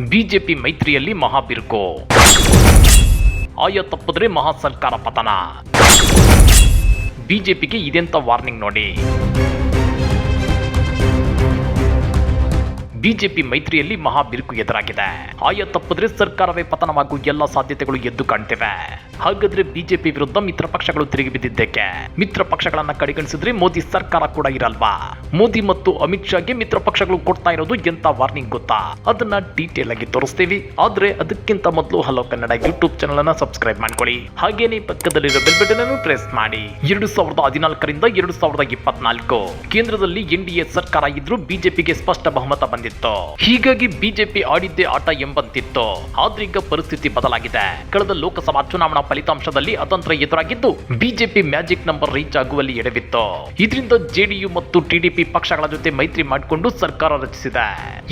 BJP ಮೈತ್ರಿಯಲ್ಲಿ ಮಹಾಬಿರುಕು. ಆಯ ತಪ್ಪಿದ್ರೆ ಮಹಾ ಸರ್ಕಾರ ಪತನ. ಬಿಜೆಪಿಗೆ ಇದೆಂತ ವಾರ್ನಿಂಗ್ ನೋಡಿ. ಬಿಜೆಪಿ ಮೈತ್ರಿಯಲ್ಲಿ ಮಹಾ ಬಿರುಕು ಎದುರಾಗಿದೆ. ಆಯ ತಪ್ಪಿದ್ರೆ ಸರ್ಕಾರವೇ ಪತನವಾಗುವ ಎಲ್ಲ ಸಾಧ್ಯತೆಗಳು ಎದ್ದು ಕಾಣ್ತಿವೆ. ಹಾಗಾದ್ರೆ ಬಿಜೆಪಿ ವಿರುದ್ಧ ಮಿತ್ರ ಪಕ್ಷಗಳು ತಿರುಗಿ ಬಿದ್ದಿದ್ದಕ್ಕೆ? ಮಿತ್ರ ಪಕ್ಷಗಳನ್ನ ಕಡೆಗಣಿಸಿದ್ರೆ ಮೋದಿ ಸರ್ಕಾರ ಕೂಡ ಇರಲ್ವಾ? ಮೋದಿ ಮತ್ತು ಅಮಿತ್ ಶಾಗೆ ಮಿತ್ರ ಪಕ್ಷಗಳು ಕೊಡ್ತಾ ಇರೋದು ಎಂತ ವಾರ್ನಿಂಗ್ ಗೊತ್ತಾ? ಅದನ್ನ ಡೀಟೇಲ್ ಆಗಿ ತೋರಿಸ್ತೀವಿ. ಆದ್ರೆ ಅದಕ್ಕಿಂತ ಮೊದಲು ಹಲೋ ಕನ್ನಡ ಯೂಟ್ಯೂಬ್ ಚಾನಲ್ ಅನ್ನ ಸಬ್ಸ್ಕ್ರೈಬ್ ಮಾಡ್ಕೊಳ್ಳಿ. ಹಾಗೇನೆ ಪಕ್ಕದಲ್ಲಿರೋ ಬೆಲ್ ಬಟನ್ ಅನ್ನು ಪ್ರೆಸ್ ಮಾಡಿ. ಎರಡು ಸಾವಿರದ ಹದಿನಾಲ್ಕರಿಂದ ಎರಡು ಸಾವಿರದ ಇಪ್ಪತ್ನಾಲ್ಕು. ಕೇಂದ್ರದಲ್ಲಿ ಎನ್ಡಿಎ ಸರ್ಕಾರ ಇದ್ರೂ ಬಿಜೆಪಿಗೆ ಸ್ಪಷ್ಟ ಬಹುಮತ ಬಂದಿತ್ತು ಹೀಗಾಗಿ ಬಿಜೆಪಿ ಆಡಿದ್ದೇ ಆಟ ಎಂಬಂತಿತ್ತು. ಆದ್ರೆ ಈಗ ಪರಿಸ್ಥಿತಿ ಬದಲಾಗಿದೆ. ಕಳೆದ ಲೋಕಸಭಾ ಚುನಾವಣಾ ಫಲಿತಾಂಶದಲ್ಲಿ ಅತಂತ್ರ ಎದುರಾಗಿದ್ದು ಬಿಜೆಪಿ ಮ್ಯಾಜಿಕ್ ನಂಬರ್ ರೀಚ್ ಆಗುವಲ್ಲಿ ಎಡವಿತ್ತು. ಇದರಿಂದ ಜೆಡಿಯು ಮತ್ತು ಟಿಡಿಪಿ ಪಕ್ಷಗಳ ಜೊತೆ ಮೈತ್ರಿ ಮಾಡಿಕೊಂಡು ಸರ್ಕಾರ ರಚಿಸಿದೆ.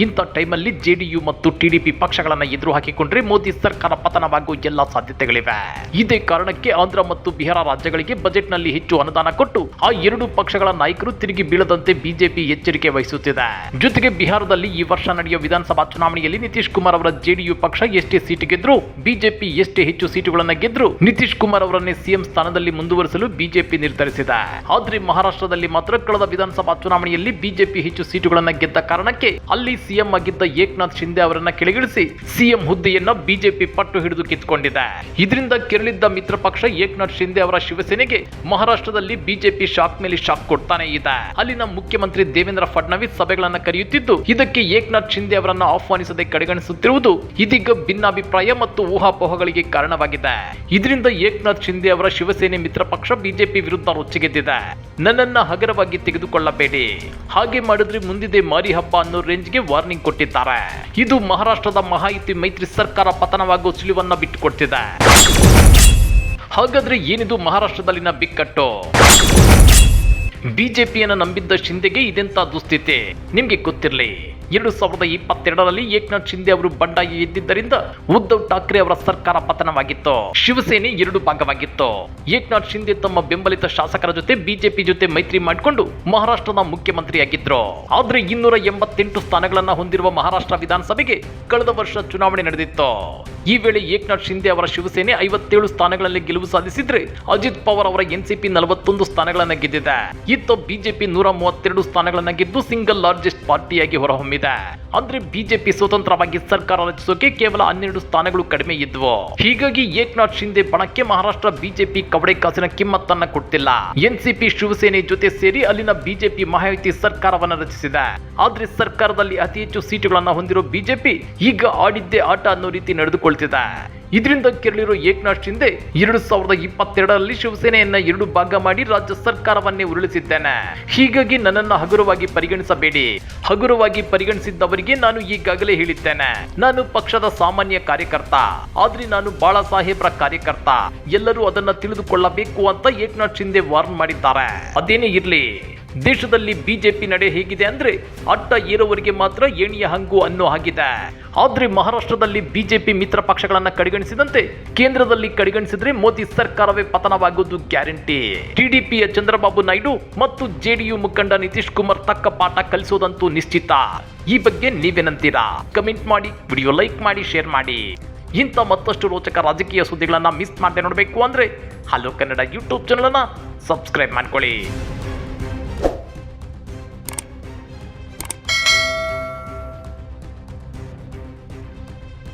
ಇಂಥ ಟೈಮಲ್ಲಿ ಜೆಡಿಯು ಮತ್ತು ಟಿಡಿಪಿ ಪಕ್ಷಗಳನ್ನ ಎದುರು ಹಾಕಿಕೊಂಡ್ರೆ ಮೋದಿ ಸರ್ಕಾರ ಪತನವಾಗುವ ಎಲ್ಲಾ ಸಾಧ್ಯತೆಗಳಿವೆ. ಇದೇ ಕಾರಣಕ್ಕೆ ಆಂಧ್ರ ಮತ್ತು ಬಿಹಾರ ರಾಜ್ಯಗಳಿಗೆ ಬಜೆಟ್ನಲ್ಲಿ ಹೆಚ್ಚು ಅನುದಾನ ಕೊಟ್ಟು ಆ ಎರಡು ಪಕ್ಷಗಳ ನಾಯಕರು ತಿರುಗಿ ಬೀಳದಂತೆ ಬಿಜೆಪಿ ಎಚ್ಚರಿಕೆ ವಹಿಸುತ್ತಿದೆ. ಜೊತೆಗೆ ಬಿಹಾರದಲ್ಲಿ ಈ ವರ್ಷ ನಡೆಯುವ ವಿಧಾನಸಭಾ ಚುನಾವಣೆಯಲ್ಲಿ ನಿತೀಶ್ ಕುಮಾರ್ ಅವರ ಜೆಡಿಯು ಪಕ್ಷ ಎಷ್ಟೇ ಸೀಟು ಗೆದ್ರು ಬಿಜೆಪಿ ಎಷ್ಟೇ ಹೆಚ್ಚು ಸೀಟುಗಳನ್ನ ಗೆದ್ರು ನಿತೀಶ್ ಕುಮಾರ್ ಅವರನ್ನೇ ಸಿಎಂ ಸ್ಥಾನದಲ್ಲಿ ಮುಂದುವರಿಸಲು ಬಿಜೆಪಿ ನಿರ್ಧರಿಸಿದೆ. ಆದ್ರೆ ಮಹಾರಾಷ್ಟ್ರದಲ್ಲಿ ಮಾತ್ರ ಕಳೆದ ವಿಧಾನಸಭಾ ಚುನಾವಣೆಯಲ್ಲಿ ಬಿಜೆಪಿ ಹೆಚ್ಚು ಸೀಟುಗಳನ್ನ ಗೆದ್ದ ಕಾರಣಕ್ಕೆ ಅಲ್ಲಿ ಸಿಎಂ ಆಗಿದ್ದ ಏಕನಾಥ್ ಶಿಂದೆ ಅವರನ್ನ ಕೆಳಗಿಳಿಸಿ ಸಿಎಂ ಹುದ್ದೆಯನ್ನ ಬಿಜೆಪಿ ಪಟ್ಟು ಹಿಡಿದು ಕಿತ್ಕೊಂಡಿದೆ. ಇದರಿಂದ ಕೆರಳಿದ್ದ ಮಿತ್ರ ಪಕ್ಷ ಏಕನಾಥ್ ಶಿಂದೆ ಅವರ ಶಿವಸೇನೆಗೆ ಮಹಾರಾಷ್ಟ್ರದಲ್ಲಿ ಬಿಜೆಪಿ ಶಾಕ್ ಮೇಲೆ ಶಾಕ್ ಕೊಡ್ತಾನೆ ಇದೆ. ಅಲ್ಲಿನ ಮುಖ್ಯಮಂತ್ರಿ ದೇವೇಂದ್ರ ಫಡ್ನವೀಸ್ ಸಭೆಗಳನ್ನ ಕರೆಯುತ್ತಿದ್ದು ಇದಕ್ಕೆ ಏಕನಾಥ್ ಶಿಂದೆ ಅವರನ್ನು ಆಹ್ವಾನಿಸದೆ ಕಡೆಗಣಿಸುತ್ತಿರುವುದು ಇದೀಗ ಭಿನ್ನಾಭಿಪ್ರಾಯ ಮತ್ತು ಊಹಾಪೋಹಗಳಿಗೆ ಕಾರಣವಾಗಿದೆ. ಇದರಿಂದ ಏಕನಾಥ್ ಶಿಂದೆ ಅವರ ಶಿವಸೇನೆ ಮಿತ್ರ ಪಕ್ಷ ಬಿಜೆಪಿ ವಿರುದ್ಧ ರೊಚ್ಚಿಗೆದ್ದಿದೆ. ನನ್ನನ್ನ ಹಗರವಾಗಿ ತೆಗೆದುಕೊಳ್ಳಬೇಡಿ. ಹಾಗೆ ಮಾಡಿದ್ರೆ ಮುಂದಿದೆ ಮಾರಿ ಹಬ್ಬ ಅನ್ನೋ ರೇಂಜ್ಗೆ ವಾರ್ನಿಂಗ್ ಕೊಟ್ಟಿದ್ದಾರೆ. ಇದು ಮಹಾರಾಷ್ಟ್ರದ ಮಹಾಯುತಿ ಮೈತ್ರಿ ಸರ್ಕಾರ ಪತನವಾಗುವ ಸುಳಿವನ್ನ ಬಿಟ್ಟುಕೊಡ್ತಿದೆ. ಹಾಗಾದ್ರೆ ಏನಿದು ಮಹಾರಾಷ್ಟ್ರದಲ್ಲಿನ ಬಿಕ್ಕಟ್ಟು? ಬಿಜೆಪಿಯನ್ನು ನಂಬಿದ್ದ ಶಿಂದೆಗೆ ಇದೆಂತ ದುಸ್ಥಿತಿ? ನಿಮ್ಗೆ ಗೊತ್ತಿರಲಿ. ಎರಡು ಸಾವಿರದ ಇಪ್ಪತ್ತೆರಡರಲ್ಲಿ ಏಕನಾಥ್ ಶಿಂದೆ ಅವರು ಬಂಡಾಯ ಎದ್ದಿದ್ದರಿಂದ ಉದ್ಧವ್ ಠಾಕ್ರೆ ಅವರ ಸರ್ಕಾರ ಪತನವಾಗಿತ್ತು. ಶಿವಸೇನೆ ಎರಡು ಭಾಗವಾಗಿತ್ತು. ಏಕನಾಥ್ ಶಿಂದೆ ತಮ್ಮ ಬೆಂಬಲಿತ ಶಾಸಕರ ಜೊತೆ ಬಿಜೆಪಿ ಜೊತೆ ಮೈತ್ರಿ ಮಾಡಿಕೊಂಡು ಮಹಾರಾಷ್ಟ್ರದ ಮುಖ್ಯಮಂತ್ರಿಯಾಗಿದ್ರು. ಆದ್ರೆ ಇನ್ನೂರ ಎಂಬತ್ತೆಂಟು ಸ್ಥಾನಗಳನ್ನ ಹೊಂದಿರುವ ಮಹಾರಾಷ್ಟ್ರ ವಿಧಾನಸಭೆಗೆ ಕಳೆದ ವರ್ಷ ಚುನಾವಣೆ ನಡೆದಿತ್ತು. ಈ ವೇಳೆ ಏಕನಾಥ್ ಶಿಂದೆ ಅವರ ಶಿವಸೇನೆ ಐವತ್ತೇಳು ಸ್ಥಾನಗಳಲ್ಲಿ ಗೆಲುವು ಸಾಧಿಸಿದ್ರೆ ಅಜಿತ್ ಪವಾರ್ ಅವರ ಎನ್ಸಿಪಿ ನಲವತ್ತೊಂದು ಸ್ಥಾನಗಳನ್ನ ಗೆದ್ದಿದೆ. ಇತ್ತ ಬಿಜೆಪಿ ನೂರ ಮೂವತ್ತೆರಡು ಸ್ಥಾನಗಳನ್ನ ಗೆದ್ದು ಸಿಂಗಲ್ ಲಾರ್ಜೆಸ್ಟ್ ಪಾರ್ಟಿಯಾಗಿ ಹೊರಹೊಮ್ಮಿದೆ. ಅಂದ್ರೆ ಬಿಜೆಪಿ ಸ್ವತಂತ್ರವಾಗಿ ಸರ್ಕಾರ ರಚಿಸೋಕೆ ಕೇವಲ ಹನ್ನೆರಡು ಸ್ಥಾನಗಳು ಕಡಿಮೆ ಇದ್ವು. ಹೀಗಾಗಿ ಏಕನಾಥ್ ಶಿಂದೆ ಬಣಕ್ಕೆ ಮಹಾರಾಷ್ಟ್ರ ಬಿಜೆಪಿ ಕವಡೆ ಕಾಸಿನ ಕಿಮ್ಮತ್ತನ್ನ ಕೊಟ್ಟಿಲ್ಲ ಎನ್ಸಿಪಿ ಶಿವಸೇನೆ ಜೊತೆ ಸೇರಿ ಅಲ್ಲಿನ ಬಿಜೆಪಿ ಮಹಾಯುತಿ ಸರ್ಕಾರವನ್ನ ರಚಿಸಿದೆ. ಆದ್ರೆ ಸರ್ಕಾರದಲ್ಲಿ ಅತಿ ಹೆಚ್ಚು ಸೀಟುಗಳನ್ನ ಹೊಂದಿರೋ ಬಿಜೆಪಿ ಈಗ ಆಡಿದ್ದೇ ಆಟ ಅನ್ನೋ ರೀತಿ ನಡೆದುಕೊಳ್ತಿದೆ. ಇದರಿಂದ ಕೆರಳಿರೋ ಏಕನಾಥ್ ಶಿಂದೆ ಎರಡು ಸಾವಿರದ ಇಪ್ಪತ್ತೆರಡರಲ್ಲಿ ಶಿವಸೇನೆಯನ್ನ ಎರಡು ಭಾಗ ಮಾಡಿ ರಾಜ್ಯ ಸರ್ಕಾರವನ್ನೇ ಉರುಳಿಸಿದ್ದೇನೆ. ಹೀಗಾಗಿ ನನ್ನನ್ನು ಹಗುರವಾಗಿ ಪರಿಗಣಿಸಬೇಡಿ. ಹಗುರವಾಗಿ ಪರಿಗಣಿಸಿದ್ದವರಿಗೆ ನಾನು ಈಗಾಗಲೇ ಹೇಳಿದ್ದೇನೆ. ನಾನು ಪಕ್ಷದ ಸಾಮಾನ್ಯ ಕಾರ್ಯಕರ್ತ. ಆದ್ರೆ ನಾನು ಬಾಳ ಸಾಹೇಬ್ರ ಕಾರ್ಯಕರ್ತ. ಎಲ್ಲರೂ ಅದನ್ನ ತಿಳಿದುಕೊಳ್ಳಬೇಕು ಅಂತ ಏಕನಾಥ್ ಶಿಂದೆ ವಾರ್ನ್ ಮಾಡಿದ್ದಾರೆ. ಅದೇನೇ ಇರ್ಲಿ. ದೇಶದಲ್ಲಿ ಬಿಜೆಪಿ ನಡೆ ಹೇಗಿದೆ ಅಂದ್ರೆ ಅಡ್ಡ ಏರೋವರಿಗೆ ಮಾತ್ರ ಏಣಿಯ ಹಂಗು ಅನ್ನೋ ಆಗಿದೆ ಆದ್ರೆ ಮಹಾರಾಷ್ಟ್ರದಲ್ಲಿ ಬಿಜೆಪಿ ಮಿತ್ರ ಪಕ್ಷಗಳನ್ನ ಕಡೆಗಣಿಸಿದಂತೆ ಕೇಂದ್ರದಲ್ಲಿ ಕಡೆಗಣಿಸಿದ್ರೆ ಮೋದಿ ಸರ್ಕಾರವೇ ಪತನವಾಗುವುದು ಗ್ಯಾರಂಟಿ. ಟಿಡಿಪಿಯ ಚಂದ್ರಬಾಬು ನಾಯ್ಡು ಮತ್ತು ಜೆಡಿಯು ಮುಖಂಡ ನಿತೀಶ್ ಕುಮಾರ್ ತಕ್ಕ ಪಾಠ ಕಲಿಸೋದಂತೂ ನಿಶ್ಚಿತ. ಈ ಬಗ್ಗೆ ನೀವೇನಂತೀರಾ? ಕಮೆಂಟ್ ಮಾಡಿ, ವಿಡಿಯೋ ಲೈಕ್ ಮಾಡಿ, ಶೇರ್ ಮಾಡಿ. ಇಂಥ ಮತ್ತಷ್ಟು ರೋಚಕ ರಾಜಕೀಯ ಸುದ್ದಿಗಳನ್ನ ಮಿಸ್ ಮಾಡದೆ ನೋಡಬೇಕು ಅಂದ್ರೆ ಹಲೋ ಕನ್ನಡ ಯೂಟ್ಯೂಬ್ ಚಾನಲ್ ಅನ್ನ ಸಬ್ಸ್ಕ್ರೈಬ್ ಮಾಡ್ಕೊಳ್ಳಿ.